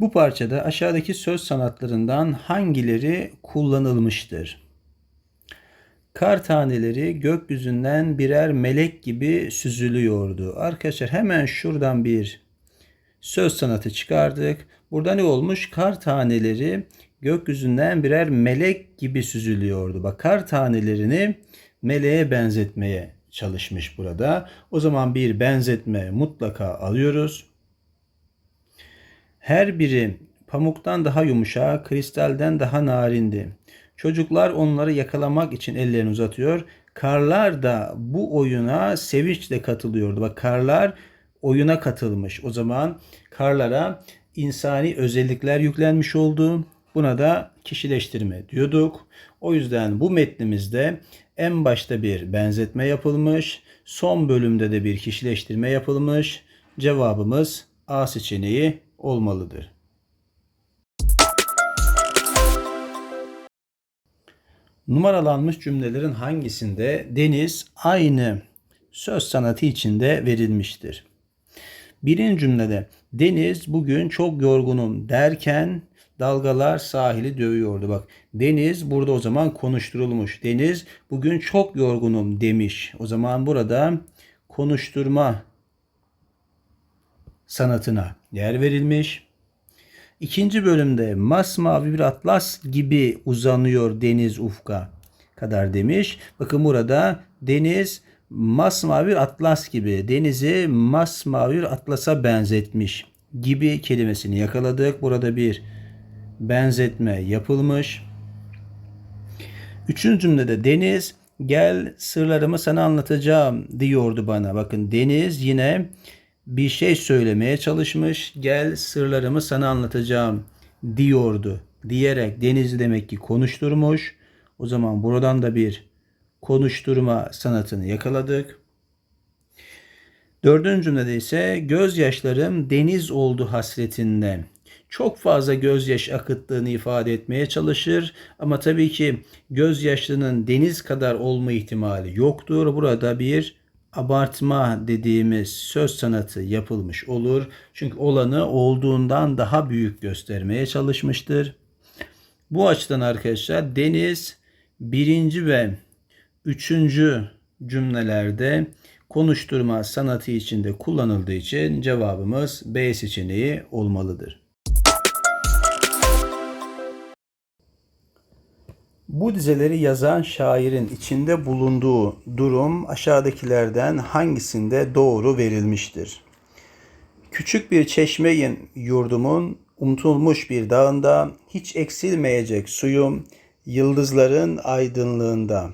Bu parçada aşağıdaki söz sanatlarından hangileri kullanılmıştır? Kar taneleri gökyüzünden birer melek gibi süzülüyordu. Arkadaşlar hemen şuradan bir söz sanatı çıkardık. Burada ne olmuş? Kar taneleri gökyüzünden birer melek gibi süzülüyordu. Bak kar tanelerini meleğe benzetmeye çalışmış burada. O zaman bir benzetme mutlaka alıyoruz. Her biri pamuktan daha yumuşak, kristalden daha narindi. Çocuklar onları yakalamak için ellerini uzatıyor. Karlar da bu oyuna sevinçle katılıyordu. Bak karlar oyuna katılmış. O zaman karlara insani özellikler yüklenmiş oldu. Buna da kişileştirme diyorduk. O yüzden bu metnimizde en başta bir benzetme yapılmış. Son bölümde de bir kişileştirme yapılmış. Cevabımız A seçeneği olmalıdır. Numaralanmış cümlelerin hangisinde deniz aynı söz sanatı içinde verilmiştir? Birinci cümlede deniz bugün çok yorgunum derken dalgalar sahili dövüyordu. Bak deniz burada o zaman konuşturulmuş. Deniz bugün çok yorgunum demiş. O zaman burada konuşturma sanatına yer verilmiş. İkinci bölümde masmavi bir atlas gibi uzanıyor deniz ufka kadar demiş. Bakın burada deniz masmavi bir atlas gibi denizi masmavi bir atlasa benzetmiş gibi kelimesini yakaladık. Burada bir benzetme yapılmış. Üçüncü cümlede deniz gel sırlarımı sana anlatacağım diyordu bana. Bakın deniz yine bir şey söylemeye çalışmış. Gel sırlarımı sana anlatacağım diyordu. Diyerek denizi demek ki konuşturmuş. O zaman buradan da bir konuşturma sanatını yakaladık. Dördüncü cümlede ise gözyaşlarım deniz oldu hasretinden. Çok fazla gözyaş akıttığını ifade etmeye çalışır ama tabii ki gözyaşlarının deniz kadar olma ihtimali yoktur. Burada bir abartma dediğimiz söz sanatı yapılmış olur. Çünkü olanı olduğundan daha büyük göstermeye çalışmıştır. Bu açıdan arkadaşlar deniz birinci ve üçüncü cümlelerde konuşturma sanatı içinde kullanıldığı için cevabımız B seçeneği olmalıdır. Bu dizeleri yazan şairin içinde bulunduğu durum aşağıdakilerden hangisinde doğru verilmiştir? Küçük bir çeşmeyin yurdumun unutulmuş bir dağında hiç eksilmeyecek suyum yıldızların aydınlığında.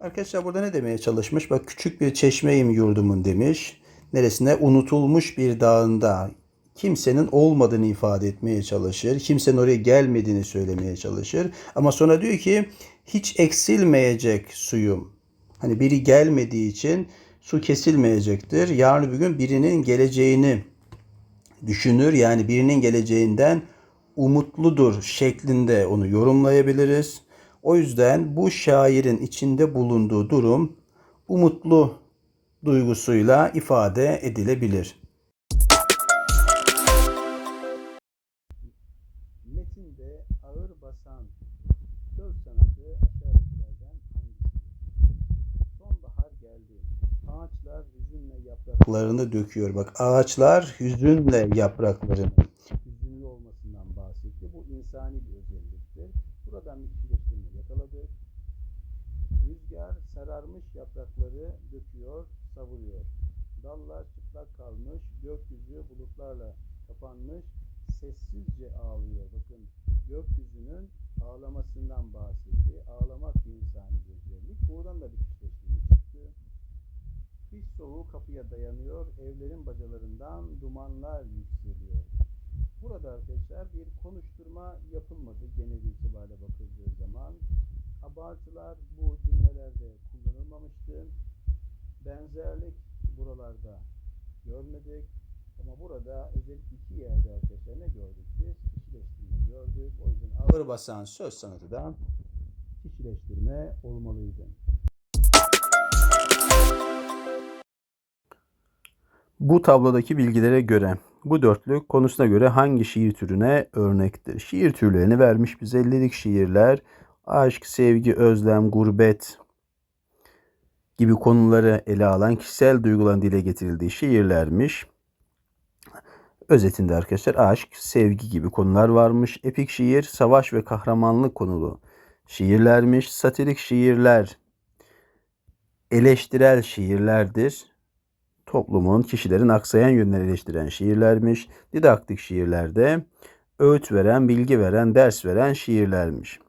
Arkadaşlar burada ne demeye çalışmış? Bak küçük bir çeşmeyim yurdumun demiş. Neresine? Unutulmuş bir dağında kimsenin olmadığını ifade etmeye çalışır. Kimsenin oraya gelmediğini söylemeye çalışır. Ama sonra diyor ki hiç eksilmeyecek suyum. Hani biri gelmediği için su kesilmeyecektir. Yarın bir gün birinin geleceğini düşünür. Yani birinin geleceğinden umutludur şeklinde onu yorumlayabiliriz. O yüzden bu şairin içinde bulunduğu durum umutlu duygusuyla ifade edilebilir. Yapraklarını döküyor. Bak ağaçlar hüzünle yapraklarını hüzünlü olmasından bahsetti. Bu insani bir özelliktir. Buradan bir kişileştirme yakaladık. Rüzgar sararmış yaprakları döküyor, savuruyor. Dallar çıplak kalmış, gökyüzü bulutlarla kapanmış, sessizce ağlıyor. Bakın gökyüzünün ağlamasından bahsetti. Ağlamak bir insani bir özellik. Buradan da bir kişileştirme. Kış soğuğu kapıya dayanıyor, evlerin bacalarından dumanlar yükseliyor. Burada arkadaşlar bir konuşturma yapılmadı genel itibariyle bakıldığı zaman. Abartılar bu cümlelerde kullanılmamıştı. Benzerlik buralarda görmedik. Ama burada özellikle iki yerde arkadaşlar ne gördük biz? Kişileştirme gördük. O yüzden ağır basan söz sanatı da kişileştirme olmalıydı. Bu tablodaki bilgilere göre Bu dörtlük konusuna göre hangi şiir türüne örnektir? Şiir türlerini vermiş bize lirik şiirler, aşk, sevgi, özlem, gurbet gibi konuları ele alan kişisel duyguların dile getirildiği şiirlermiş. Özetinde arkadaşlar aşk, sevgi gibi konular varmış. Epik şiir, savaş ve kahramanlık konulu şiirlermiş. Satirik şiirler, eleştirel şiirlerdir. Toplumun, kişilerin aksayan yönleri eleştiren şiirlermiş. Didaktik şiirlerde öğüt veren, bilgi veren, ders veren şiirlermiş.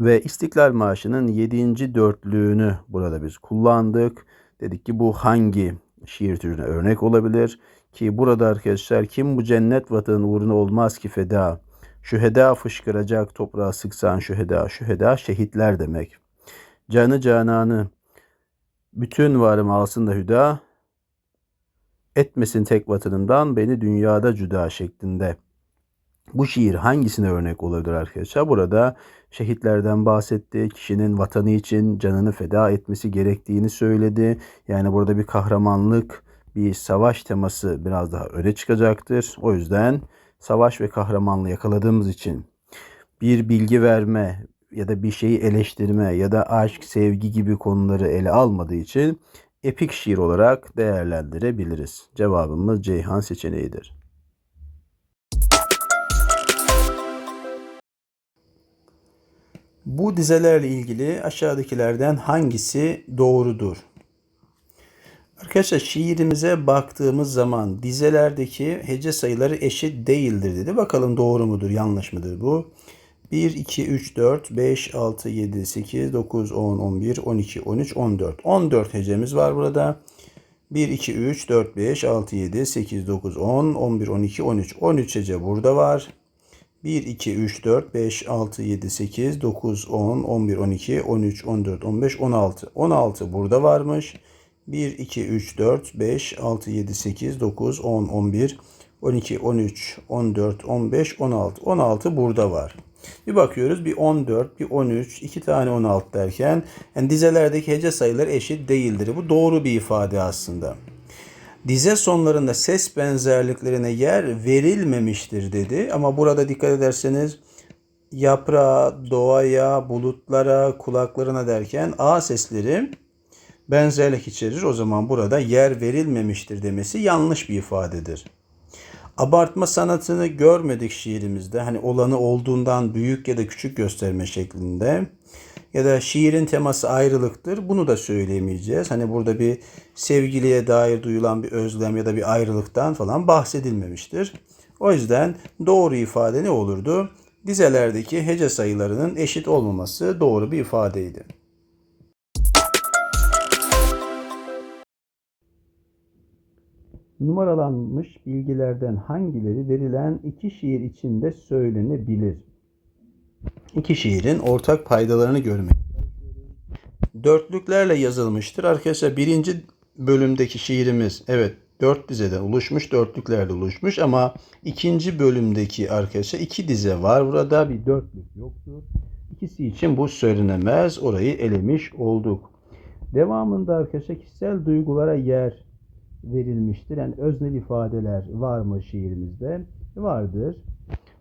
Ve İstiklal Marşı'nın 7. dörtlüğünü burada biz kullandık. Dedik ki bu hangi şiir türüne örnek olabilir? Ki burada arkadaşlar kim bu cennet vatanın uğruna olmaz ki feda. Şüheda fışkıracak toprağa sıksan şüheda. Şüheda şehitler demek. Canı cananı bütün varım alsın da hüda. Etmesin tek vatanımdan beni dünyada cüda şeklinde. Bu şiir hangisine örnek olabilir arkadaşlar? Burada şehitlerden bahsetti. Kişinin vatanı için canını feda etmesi gerektiğini söyledi. Yani burada bir kahramanlık, bir savaş teması biraz daha öne çıkacaktır. O yüzden savaş ve kahramanlığı yakaladığımız için bir bilgi verme ya da bir şeyi eleştirme ya da aşk, sevgi gibi konuları ele almadığı için epik şiir olarak değerlendirebiliriz. Cevabımız Ceyhan seçeneğidir. Bu dizelerle ilgili aşağıdakilerden hangisi doğrudur? Arkadaşlar şiirimize baktığımız zaman dizelerdeki hece sayıları eşit değildir dedi. Bakalım doğru mudur, yanlış mıdır bu? 1, 2, 3, 4, 5, 6, 7, 8, 9, 10, 11, 12, 13, 14. 14 hecemiz var burada. 1, 2, 3, 4, 5, 6, 7, 8, 9, 10, 11, 12, 13. 13 hece burada var. 1, 2, 3, 4, 5, 6, 7, 8, 9, 10, 11, 12, 13, 14, 15, 16. 16 burada varmış. 1, 2, 3, 4, 5, 6, 7, 8, 9, 10, 11, 12, 13, 14, 15, 16. 16 burada var. Bir bakıyoruz bir 14, bir 13, iki tane 16 derken yani dizelerdeki hece sayıları eşit değildir. Bu doğru bir ifade aslında. Dize sonlarında ses benzerliklerine yer verilmemiştir dedi. Ama burada dikkat ederseniz yaprağa, doğaya, bulutlara, kulaklarına derken A sesleri benzerlik içerir. O zaman burada yer verilmemiştir demesi yanlış bir ifadedir. Abartma sanatını görmedik şiirimizde. Hani olanı olduğundan büyük ya da küçük gösterme şeklinde. Ya da şiirin teması ayrılıktır. Bunu da söyleyemeyeceğiz. Hani burada bir sevgiliye dair duyulan bir özlem ya da bir ayrılıktan falan bahsedilmemiştir. O yüzden doğru ifade ne olurdu? Dizelerdeki hece sayılarının eşit olmaması doğru bir ifadeydi. Numaralanmış bilgilerden hangileri verilen iki şiir içinde söylenebilir? İki şiirin ortak paydalarını görmek. Dörtlüklerle yazılmıştır. Arkadaşlar birinci bölümdeki şiirimiz evet dört dizeden oluşmuş, dörtlüklerle oluşmuş ama ikinci bölümdeki arkadaşlar iki dize var. Burada bir dörtlük yoktur. İkisi için bu söylenemez. Orayı elemiş olduk. Devamında arkadaşlar kişisel duygulara yer verilmiştir. Yani öznel ifadeler var mı şiirimizde? Vardır.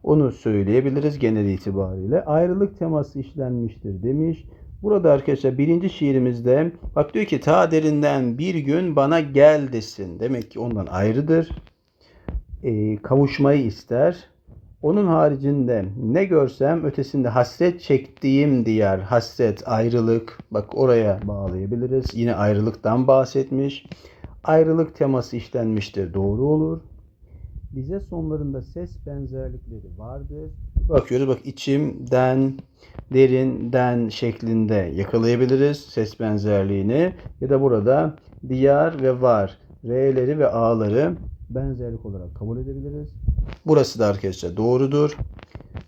Onu söyleyebiliriz genel itibariyle. Ayrılık teması işlenmiştir demiş. Burada arkadaşlar birinci şiirimizde bak diyor ki ta derinden bir gün bana gel desin. Demek ki ondan ayrıdır. E, kavuşmayı ister. Onun haricinde ne görsem ötesinde hasret çektiğim diyar. Hasret, ayrılık. Bak oraya bağlayabiliriz. Yine ayrılıktan bahsetmiş. Ayrılık teması işlenmiştir. Doğru olur. Dize sonlarında ses benzerlikleri vardır. Bakıyoruz bak içimden, derinden şeklinde yakalayabiliriz ses benzerliğini. Ya da burada diyar ve var, R'leri ve A'ları benzerlik olarak kabul edebiliriz. Burası da arkadaşlar doğrudur.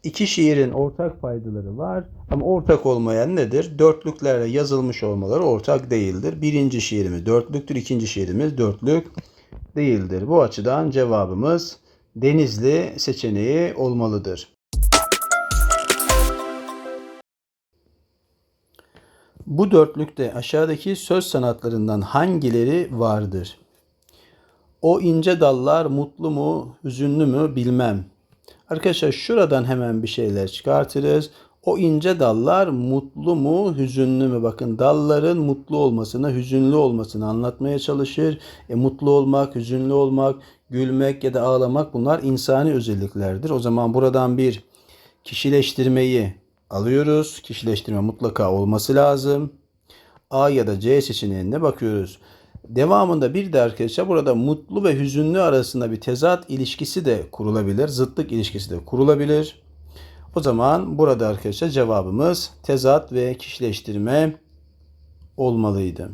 İki şiirin ortak paydaları var ama ortak olmayan nedir? Dörtlüklerle yazılmış olmaları ortak değildir. Birinci şiirimiz dörtlüktür, ikinci şiirimiz dörtlük değildir. Bu açıdan cevabımız Denizli seçeneği olmalıdır. Bu dörtlükte aşağıdaki söz sanatlarından hangileri vardır? O ince dallar mutlu mu, hüzünlü mü bilmem. Arkadaşlar şuradan hemen bir şeyler çıkartırız. O ince dallar mutlu mu, hüzünlü mü? Bakın dalların mutlu olmasını, hüzünlü olmasını anlatmaya çalışır. E, mutlu olmak, hüzünlü olmak, gülmek ya da ağlamak bunlar insani özelliklerdir. O zaman buradan bir kişileştirmeyi alıyoruz. Kişileştirme mutlaka olması lazım. A ya da C seçeneğine bakıyoruz. Devamında bir de arkadaşlar burada mutlu ve hüzünlü arasında bir tezat ilişkisi de kurulabilir. Zıtlık ilişkisi de kurulabilir. O zaman burada arkadaşlar cevabımız tezat ve kişileştirme olmalıydı.